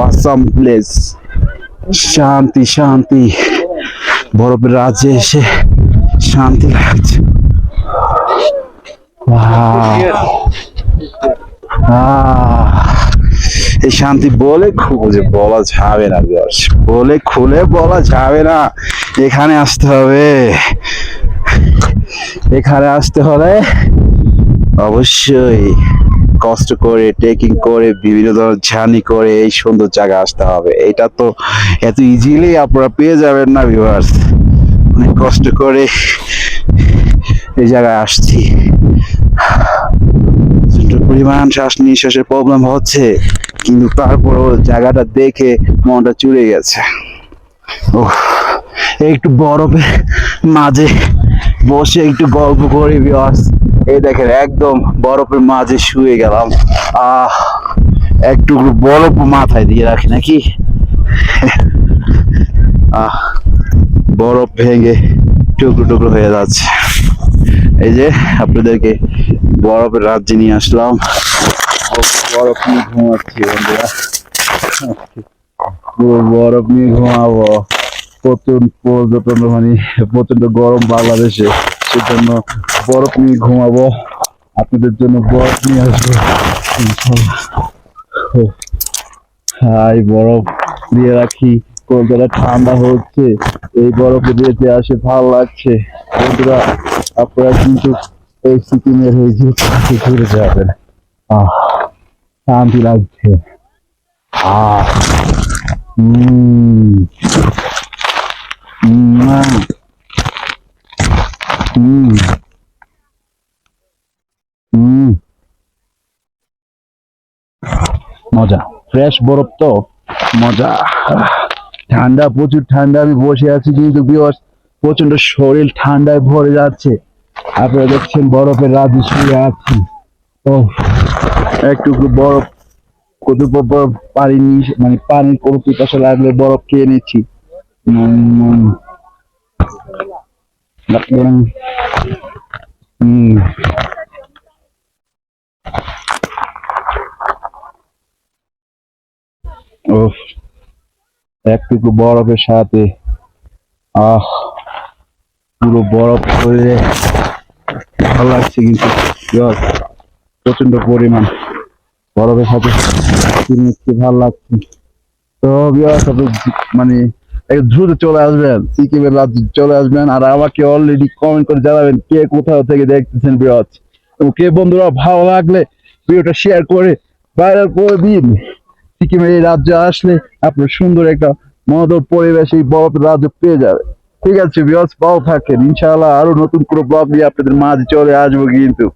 Awesome place. শান্তি শান্তি বরফের রাজ্যে এসে শান্তি লাগছে। এই শান্তি বলে খুঁজে বলা যাবে না, বলে খুলে বলা যাবে না। এখানে আসতে হবে। এখানে আসতে হলে অবশ্যই কষ্ট করে ট্রেকিং করে, বিভিন্ন ধরনের জার্নি করে এই সুন্দর জায়গা আসতে হবে। এটা তো এত ইজিলি আপনারা পেয়ে যাবেন না ভিউয়ার্স অনেক কষ্ট করে এই জায়গায় আসছি। পরিমাণ শ্বাস নিঃশ্বাসের প্রবলেম হচ্ছে, কিন্তু তারপরও জায়গাটা দেখে মনটা চুরে গেছে। ও একটু বরফের মাঝে বসে একটু গল্প করি ভিউয়ার্স এই দেখেন, একদম বরফের মাঝে শুয়ে গেলাম। আহ, একটু বরফ মাথায় দিয়ে রাখি নাকি? আহ, বরফ ভেঙে টুকরো টুকরো হয়ে যাচ্ছে। এই যে, আপনাদেরকে বরফের রাজ্যে নিয়ে আসলাম। বরফ নিয়ে ঘুমাচ্ছি, বন্ধুরা। বরফ নিয়ে ঘুমাবো। প্রচণ্ড পর্যটন মানে প্রচণ্ড গরম বাংলাদেশে। সেজন্য বরফ নিয়ে ঘুমাবো। আপনাদের জন্য বরফ নিয়ে আসব। হাই বরফ দিয়ে রাখি। কলকাতা ঠান্ডা হচ্ছে। এই বরফে যেতে আসে, ভালো লাগছে। বন্ধুরা, আপনারা কিন্তু এই সিকিমের এই যে ঘুরে যাবেন। আহ, শান্তি লাগছে। আহ মজা। ফ্রেশ বরফ তো। মজা। ঠান্ডা, প্রচুর ঠান্ডা। আমি বসে আছি কিন্তু প্রচণ্ড শরীর ঠান্ডায় ভরে যাচ্ছে। আপনারা দেখছেন বরফের রাজ্যে শুয়ে আছি। ও একটু বরফ কত বরফ পানি মানে পানির কোনো পিপাসা লাগলে বরফ খেয়ে নিচ্ছি। লাগবে না। হুম উফ একটুকু বরফের সাথে আহ পুরো বরফ শরীরে ভালো লাগছে কিন্তু প্রচণ্ড পরিমাণ বরফের সাথে ভালো লাগছে তো বিরাট আপনি মানে দ্রুত চলে আসবেন, সিকিমের রাজ্যে চলে আসবেন, আর আমাকে অলরেডি কমেন্ট করে জানাবেন কে কোথাও থেকে দেখতেছেন বিরাট এবং কে বন্ধুরা ভালো লাগলে ভিডিওটা শেয়ার করে ভাইরাল করে দিন। সিকিমের এই রাজ্যে আসলে আপনার সুন্দর একটা মনোদর পরিবেশ এই বরফের রাজ্য পেয়ে যাবে। ঠিক আছে বিয়স ভালো থাকেন। ইনশাআল্লাহ আরও নতুন কোনো ব্লগ নিয়ে আপনাদের মাঝে চলে আসব কিন্তু।